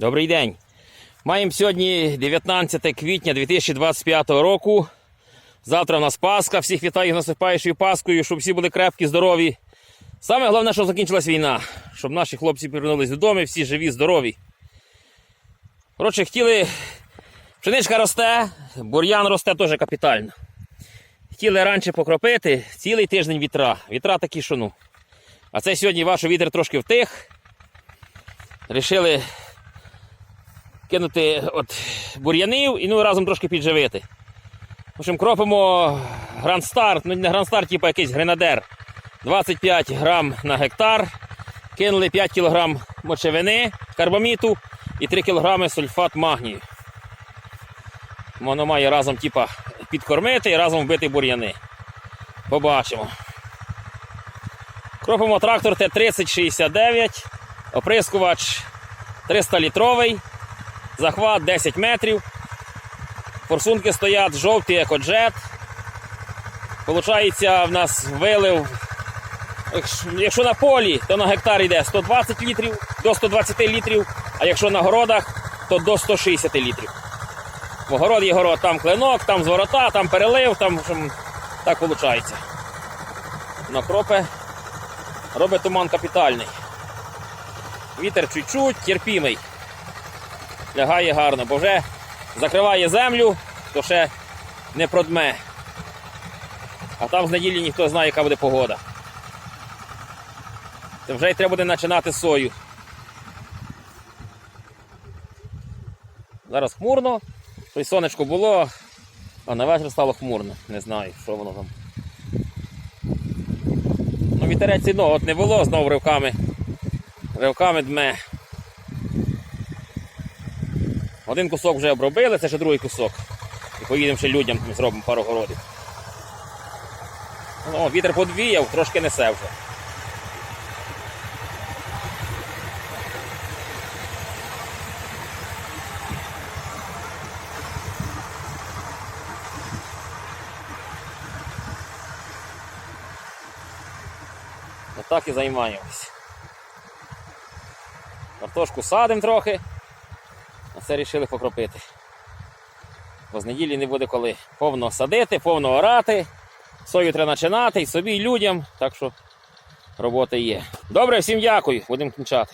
Добрий день. Маємо сьогодні 19 квітня 2025 року. Завтра у нас Пасха. Всіх вітаю з наступаючою Паскою, щоб всі були крепкі, здорові. Саме головне, щоб закінчилась війна, щоб наші хлопці повернулись додому, всі живі, здорові. Коротше, хотіли. Пшеничка росте, бур'ян росте теж капітально. Хотіли раніше покропити цілий тиждень вітра. Вітра такі, що ну. А це сьогодні ваш вітер трошки втих. Рішили кинути от бур'янів і ну разом трошки підживити. В общем, кропимо грандстар, ну не грандстар, типу якийсь гренадер. 25 грам на гектар. Кинули 5 кг мочевини карбаміту і 3 кг сульфат магнію. Воно має разом типа, підкормити і разом вбити бур'яни. Побачимо. Кропимо трактор Т-3069, оприскувач 300 літровий, захват 10 метрів. Форсунки стоять жовті екоджет. Получається, в нас вилив. якщо- на полі, то на гектар йде 120 літрів до 120 літрів, а якщо на городах, то до 160 літрів. Бо город є город, там клинок, там зворота, там перелив, там так виходить. Накропи робить туман капітальний. Вітер чуть-чуть, терпімий. Лягає гарно, бо вже закриває землю, то ще не продме. А там з неділі ніхто знає, яка буде погода. То вже й треба буде починати сою. Зараз хмурно, то й сонечко було, а на вечір стало хмурно. Не знаю, що воно там. Ну, вітерець одно, от не було, знову ривками. Ривками дме. Один кусок вже обробили, це ще другий кусок. І поїдемо ще людям зробимо пару городів. Ну, вітер подвіяв, трошки несе вже. Отак і займаємось. Картошку садимо трохи, це вирішили покропити. Бо з неділі не буде коли повно садити, повно орати. Сою треба починати і собі, і людям. Так що робота є. Добре, всім дякую, будемо кінчати.